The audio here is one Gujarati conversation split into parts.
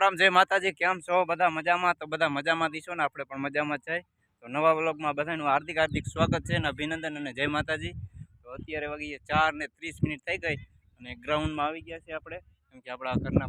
રામ જય માતાજી, કેમ છો? બધા મજામાં? તો બધા મજામાં દીશો ને? આપણે પણ મજામાં છે. તો નવા વ્લોગમાં બધાનું હાર્દિક હાર્દિક સ્વાગત છે અને અભિનંદન અને જય માતાજી. તો અત્યારે વાગી ચાર ને ત્રીસ મિનિટ થઈ ગઈ અને ગ્રાઉન્ડમાં આવી ગયા છે આપણે. કેમ કે આપણા ઘરના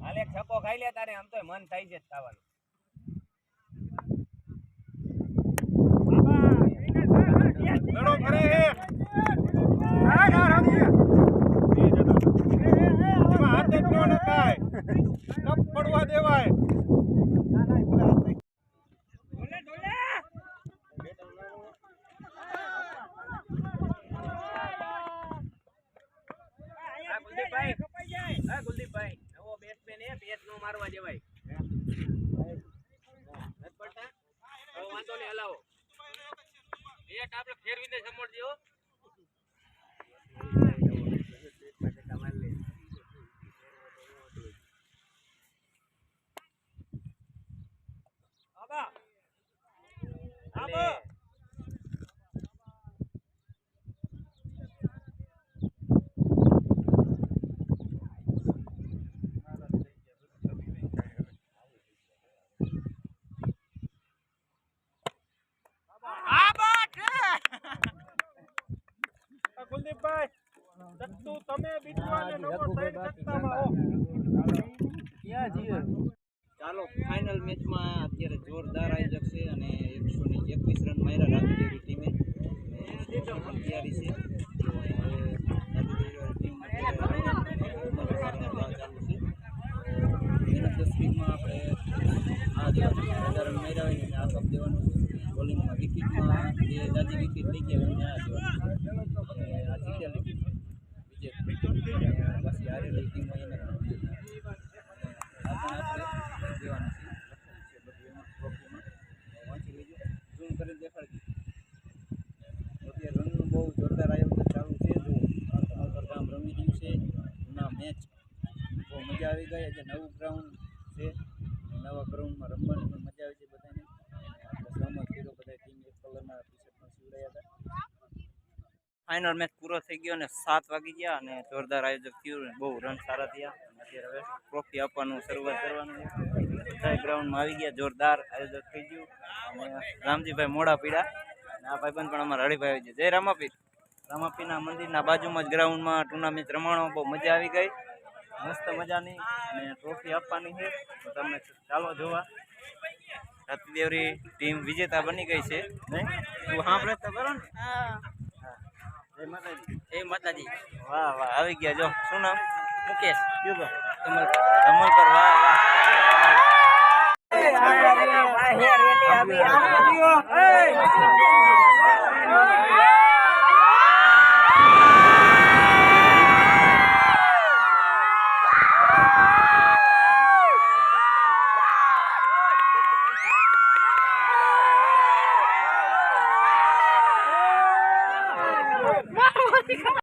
હાલે છકો ખાઈ લે તારે આમ તો મન થાય છે ખાવાનું દડો કરે હે એમાં હાથ જ ન નખાય કપ પડવા દેવાય કુલદીપભાઈ હા કુલદીપભાઈ. વાંધો નહીં આપણે ફેરવીને સમોડજો આબા આ દત્તુ તમે બીજવા ને નવો સાઈડ સત્તામાં હો. ચાલો ફાઇનલ મેચમાં અત્યારે જોરદાર આયોજક છે અને એકસો ને એકવીસ રન માર્યા રાજુદેવી ટીમે. અને તૈયારી છે. તો હવે રાજુદેવી ટીમ અત્યારે ચાલુ છે. મહેનત દસ વીકમાં આપણે આ રન માર્યા હોય ને આ કપ દેવાનું છે. બોલિંગમાં વિકેટમાં જે દાદી વિકેટ લઈ ગયા હોય ને આ દેવાનું અને આ જીતેલી વિજય પછી હારેલી ટીમ હોય એને આ પણ આપણે દેવાનું છે લખેલું છે બધું એમાં ટ્રોફીમાં વાંચી લેજો ઝૂમ કરીને દેખાડી દીધું અત્યારે રનનું બહુ જોરદાર આયોજન ચાલુ છે જો તમારું ગામ રમી રહ્યું છે જૂના મેચ બહુ મજા આવી ગયા છે. નવું ગ્રાઉન્ડ છે. નવા ગ્રાઉન્ડમાં રમવાની પણ મજા આવી છે બધાને. આપણે સહમત બધા એક કલરના ટી શર્ટમાં સીવડાયા હતા. ફાઇનલ મેચ પૂરો થઈ ગયો અને સાત વાગી ગયા અને જોરદાર આયોજક થયું બહુ રન સારા થયા. અત્યારે હવે ટ્રોફી આપવાનું શરૂઆત કરવાનું બધા ગ્રાઉન્ડમાં આવી ગયા. જોરદાર આયોજક થઈ ગયું. અને રામજીભાઈ મોડા પીડા. આ ભાઈબંધ પણ અમારા હળીભાઈ આવી છે. જય રામાપીર. રામાપીના મંદિરના બાજુમાં જ ગ્રાઉન્ડમાં ટુર્નામેન્ટ રમાણો બહુ મજા આવી ગઈ. મસ્ત મજાની અને ટ્રોફી આપવાની છે. તો તમે ચાલો જોવા. રતિદેવરી ટીમ વિજેતા બની ગઈ છે. તું સાંભળે તો કરો ને? જય માતાજી. જય માતાજી. વાહ વાહ. આવી ગયા જો. શું નામ? મુકેશ. કમલકર વાહ વાહ